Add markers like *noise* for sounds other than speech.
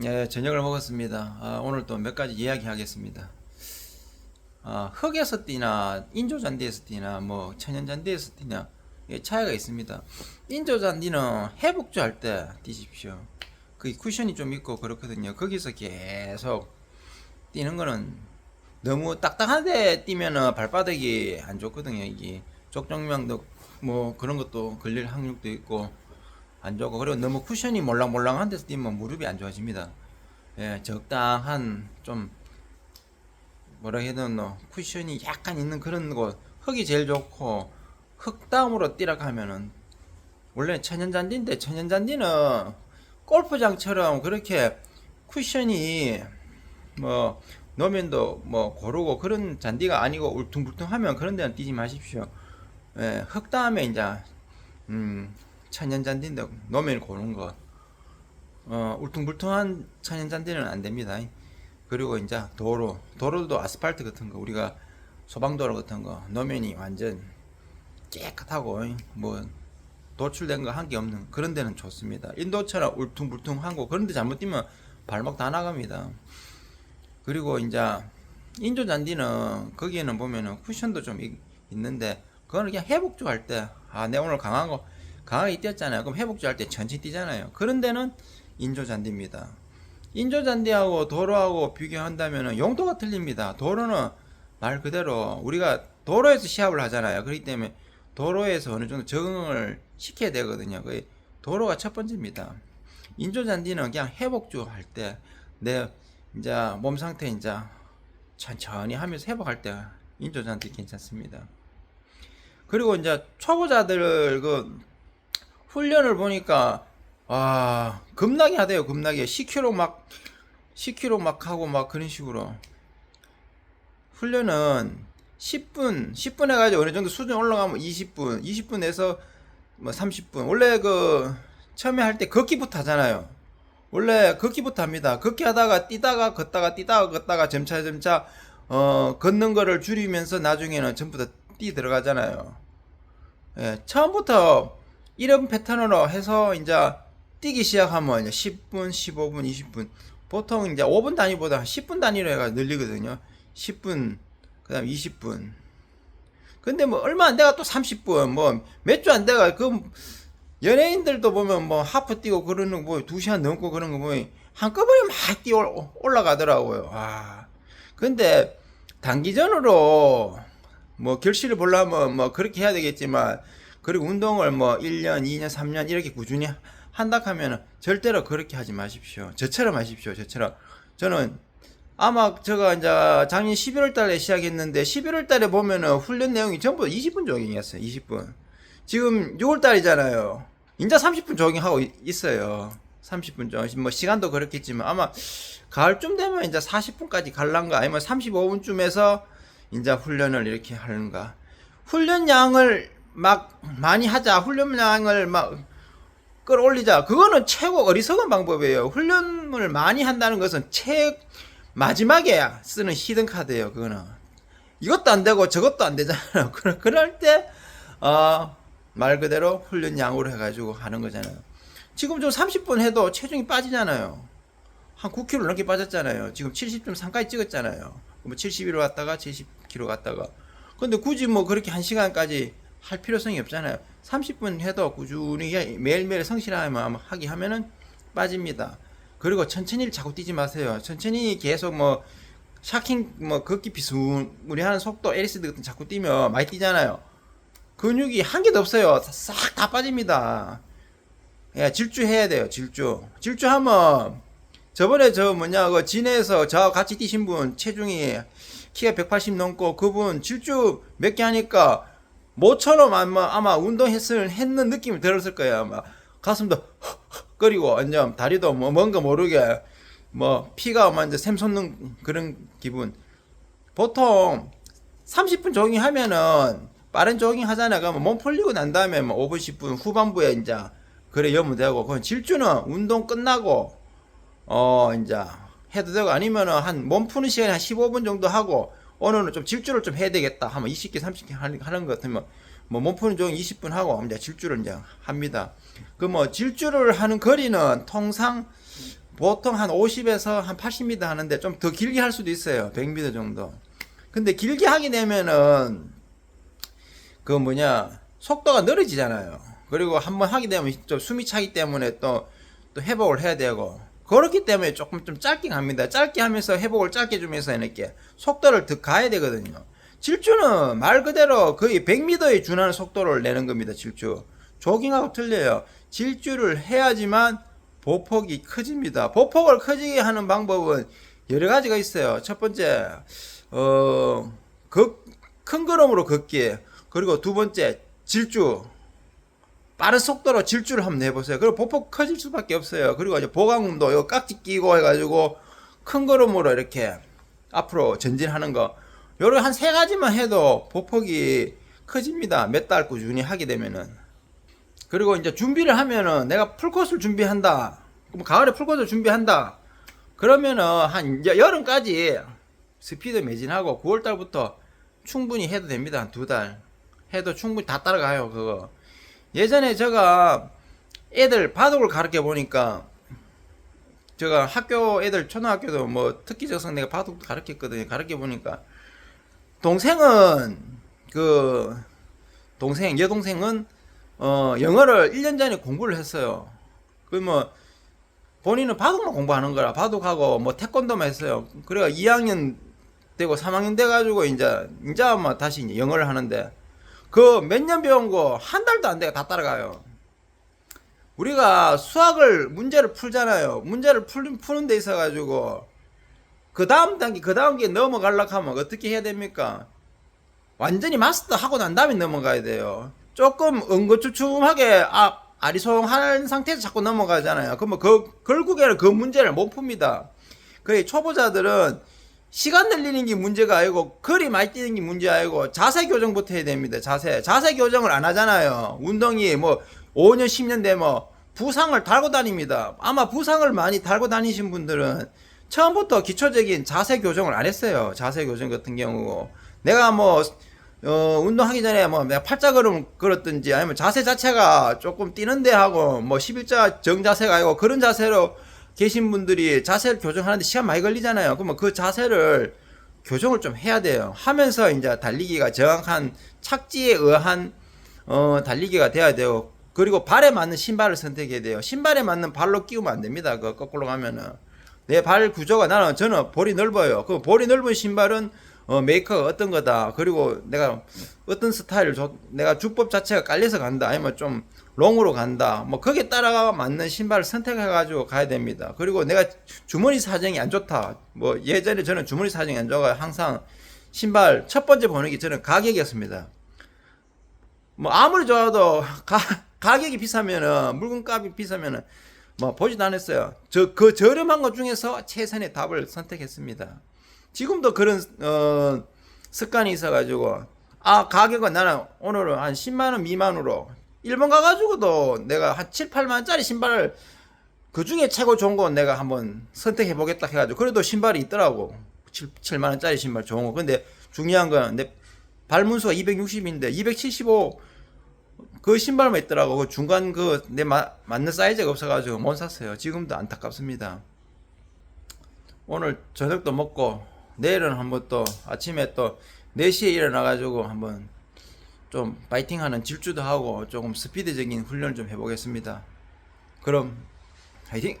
예, 저녁을 먹었습니다. 아, 오늘 또 몇 가지 이야기 하겠습니다. 아, 흙에서 뛰나 인조 잔디에서 뛰나 뭐 천연 잔디에서 뛰나 예, 차이가 있습니다. 인조 잔디는 해복주 할 때 뛰십시오. 그 쿠션이 좀 있고 그렇거든요. 거기서 계속 뛰는 거는 너무 딱딱한데 뛰면은 발바닥이 안 좋거든요. 이게 족정명도 뭐 그런 것도 걸릴 확률도 있고 안 좋고 그리고 너무 쿠션이 몰랑몰랑한 데서 뛰면 무릎이 안 좋아집니다. 예, 적당한 좀 뭐라 해야 되나 쿠션이 약간 있는 그런 곳 흙이 제일 좋고 흙 다음으로 뛰라고 하면은 원래 천연잔디인데 천연잔디는 골프장처럼 그렇게 쿠션이 뭐 노면도 뭐 고르고 그런 잔디가 아니고 울퉁불퉁하면 그런 데는 뛰지 마십시오. 예, 흙 다음에 이제 음, 천연잔디인데 노면 고른 거. 어, 울퉁불퉁한 천연잔디는 안 됩니다. 그리고 이제 도로, 도로도 아스팔트 같은 거 우리가 소방도로 같은 거 노면이 완전 깨끗하고 뭐 도출된 거 한 게 없는 그런 데는 좋습니다. 인도처럼 울퉁불퉁한 거 그런 데 잘못 뛰면 발목 다 나갑니다. 그리고 이제 인조 잔디는 거기에는 보면은 쿠션도 좀 있, 있는데 그거는 그냥 회복주 할 때 아 내 오늘 강한 거 강하게 뛰었잖아요. 그럼 회복주 할 때 천천히 뛰잖아요. 그런 데는 인조 잔디입니다. 인조 잔디하고 도로하고 비교한다면은 용도가 틀립니다. 도로는 말 그대로 우리가 도로에서 시합을 하잖아요. 그렇기 때문에 도로에서 어느 정도 적응을 시켜야 되거든요. 그 도로가 첫 번째입니다. 인조 잔디는 그냥 회복주 할 때 내 이제 몸 상태 이제 천천히 하면서 회복할 때 인조 잔디 괜찮습니다. 그리고 이제 초보자들 그 훈련을 보니까 와 겁나게 하대요. 겁나게 10km 막 10km 막 하고 막 그런 식으로 훈련은 10분 10분 해가지고 어느 정도 수준 올라가면 20분 20분에서 뭐 30분 원래 그 처음에 할 때 걷기부터 하잖아요. 원래 걷기부터 합니다. 걷기 하다가 뛰다가 걷다가 뛰다가 걷다가 점차 점차 어 걷는 거를 줄이면서 나중에는 전부 다 뛰 들어가잖아요. 예, 처음부터 이런 패턴으로 해서 이제 뛰기 시작하면 이제 10분, 15분, 20분 보통 이제 5분 단위보다 10분 단위로 해가 늘리거든요. 10분, 그 다음 20분. 근데 뭐 얼마 안 돼가 또 30분, 뭐 몇 주 안 돼가 그 연예인들도 보면 뭐 하프 뛰고 그러는 거 뭐 2시간 넘고 그런 거 보면 한꺼번에 막 뛰어 올라가더라고요. 와. 근데 단기전으로 뭐 결실을 보려면 뭐 그렇게 해야 되겠지만 그리고 운동을 뭐 1년, 2년, 3년 이렇게 꾸준히 한다 하면은 절대로 그렇게 하지 마십시오. 저처럼 하십시오. 저처럼. 저는 아마 제가 이제 작년 11월 달에 시작했는데 11월 달에 보면은 훈련 내용이 전부 20분 조깅이었어요. 20분. 지금 6월 달이잖아요. 이제 30분 조깅하고 이- 있어요. 30분 조깅. 뭐 시간도 그렇겠지만 아마 가을쯤 되면 이제 40분까지 갈란가 아니면 35분쯤에서 이제 훈련을 이렇게 하는가. 훈련량을 막 많이 하자. 훈련량을 막 끌어올리자. 그거는 최고 어리석은 방법이에요. 훈련을 많이 한다는 것은 최 마지막에 쓰는 히든 카드예요. 그거는 이것도 안 되고 저것도 안 되잖아요. *laughs* 그럴 때 어, 말 그대로 훈련량으로 해가지고 하는 거잖아요. 지금 좀 30분 해도 체중이 빠지잖아요. 한 9kg 넘게 빠졌잖아요. 지금 70.3까지 찍었잖아요. 뭐 71로 갔다가 70kg 갔다가. 근데 굳이 뭐 그렇게 한 시간까지 할 필요성이 없잖아요. 30분 해도 꾸준히 매일매일 성실하면 아마 하기 하면은 빠집니다. 그리고 천천히 자꾸 뛰지 마세요. 천천히 계속 뭐 샤킹 뭐 걷기 비스무리한 속도 에리스드 같은 자꾸 뛰면 많이 뛰잖아요. 근육이 한 개도 없어요. 싹 다 빠집니다. 예, 질주해야 돼요. 질주. 질주하면 저번에 저 뭐냐 그 진에서 저 같이 뛰신 분 체중이 키가 180 넘고 그분 질주 몇 개 하니까 모처럼 아마 아마 운동했을 했는 느낌이 들었을 거예요. 아마 가슴도 헉헉거리고 완전 다리도 뭐 뭔가 모르게 뭐 피가 완전 샘솟는 그런 기분. 보통 30분 조깅 하면은 빠른 조깅 하잖아요. 몸 풀리고 난 다음에 뭐 5분 10분 후반부에 이제 그래 여면 되고 그건 질주는 운동 끝나고 어 이제 해도 되고 아니면은 한 몸 푸는 시간에 한 15분 정도 하고 오늘은 좀 질주를 좀 해야 되겠다 하면 20개 30개 하는 것 같으면 뭐 몸 푸는 조깅 20분 하고 이제 질주를 이제 합니다. 그 뭐 질주를 하는 거리는 통상 보통 한 50에서 한 80m 하는데 좀 더 길게 할 수도 있어요. 100m 정도. 근데 길게 하게 되면은 그 뭐냐 속도가 느려지잖아요. 그리고 한번 하게 되면 좀 숨이 차기 때문에 또, 또 회복을 해야 되고 그렇기 때문에 조금 좀 짧게 갑니다. 짧게 하면서 회복을 짧게 주면서 이렇게 속도를 더 가야 되거든요. 질주는 말 그대로 거의 100m에 준하는 속도를 내는 겁니다. 질주. 조깅하고 틀려요. 질주를 해야지만 보폭이 커집니다. 보폭을 커지게 하는 방법은 여러 가지가 있어요. 첫 번째, 어, 걷, 큰 걸음으로 걷기. 그리고 두 번째, 질주. 빠른 속도로 질주를 한번 해보세요. 그리고 보폭 커질 수밖에 없어요. 그리고 이제 보강음도 요 깍지 끼고 해가지고 큰 걸음으로 이렇게 앞으로 전진하는 거. 요런 한세 가지만 해도 보폭이 커집니다. 몇 달 꾸준히 하게 되면은. 그리고 이제 준비를 하면은 내가 풀코스를 준비한다. 그럼 가을에 풀코스를 준비한다. 그러면은 한 여름까지 스피드 매진하고 9월 달부터 충분히 해도 됩니다. 한 두 달. 해도 충분히 다 따라가요, 그거. 예전에 제가 애들 바둑을 가르쳐 보니까 제가 학교 애들 초등학교도 뭐 특기 적성 내가 바둑도 가르쳤거든요. 가르쳐 보니까 동생은 그 동생 여동생은 어 영어를 1년 전에 공부를 했어요. 그뭐 본인은 바둑만 공부하는 거라 바둑하고 뭐 태권도만 했어요. 그래가 2학년 되고 3학년 돼 가지고 이제 이제 아마 다시 이제 영어를 하는데 그 몇 년 배운 거 한 달도 안 돼가 다 따라가요. 우리가 수학을 문제를 풀잖아요. 문제를 풀, 푸는 데 있어 가지고 그 다음 단계 그 다음 게 넘어가려고 하면 어떻게 해야 됩니까? 완전히 마스터 하고 난 다음에 넘어가야 돼요. 조금 엉거주춤하게 아 아리송한 상태에서 자꾸 넘어가잖아요. 그러면 그 결국에는 그 문제를 못 풉니다. 그래 초보자들은 시간 늘리는 게 문제가 아니고 거리 많이 뛰는 게 문제 아니고 자세 교정부터 해야 됩니다. 자세 자세 교정을 안 하잖아요. 운동이 뭐 5년 10년 되면 부상을 달고 다닙니다. 아마 부상을 많이 달고 다니신 분들은 처음부터 기초적인 자세 교정을 안 했어요. 자세 교정 같은 경우 내가 뭐 어, 운동하기 전에 뭐 내가 팔자 걸음 걸었든지 아니면 자세 자체가 조금 뛰는데 하고 뭐 11자 정자세가 아니고 그런 자세로 계신 분들이 자세를 교정하는데 시간 많이 걸리잖아요. 그러면 그 자세를 교정을 좀 해야 돼요. 하면서 이제 달리기가 정확한 착지에 의한 어, 달리기가 돼야 돼요. 그리고 발에 맞는 신발을 선택해야 돼요. 신발에 맞는 발로 끼우면 안 됩니다. 그 거꾸로 가면은 내 발 구조가 나는 저는 볼이 넓어요. 그 볼이 넓은 신발은 어, 메이커가 어떤 거다. 그리고 내가 어떤 스타일을 줘, 내가 주법 자체가 깔려서 간다. 아니면 좀 롱으로 간다. 뭐 거기에 따라 맞는 신발을 선택해 가지고 가야 됩니다. 그리고 내가 주머니 사정이 안 좋다. 뭐 예전에 저는 주머니 사정이 안 좋아가 항상 신발 첫 번째 보는 게 저는 가격이었습니다. 뭐 아무리 좋아도 가, 가격이 비싸면은 물건값이 비싸면은 뭐 보지도 않았어요. 저 그 저렴한 것 중에서 최선의 답을 선택했습니다. 지금도 그런 어, 습관이 있어가지고 아 가격은 나는 오늘은 한 10만 원 미만으로 일본 가가지고도 내가 한 7, 8만 원짜리 신발을 그 중에 최고 좋은 건 내가 한번 선택해 보겠다 해가지고 그래도 신발이 있더라고. 7, 7만 원짜리 신발 좋은 거. 근데 중요한 건 내 발문수가 260인데 275 그 신발만 있더라고. 그 중간 그 내 맞는 사이즈가 없어가지고 못 샀어요. 지금도 안타깝습니다. 오늘 저녁도 먹고 내일은 한번 또 아침에 또 4시에 일어나가지고 한번 좀 파이팅하는 질주도 하고 조금 스피드적인 훈련을 좀 해보겠습니다. 그럼 화이팅!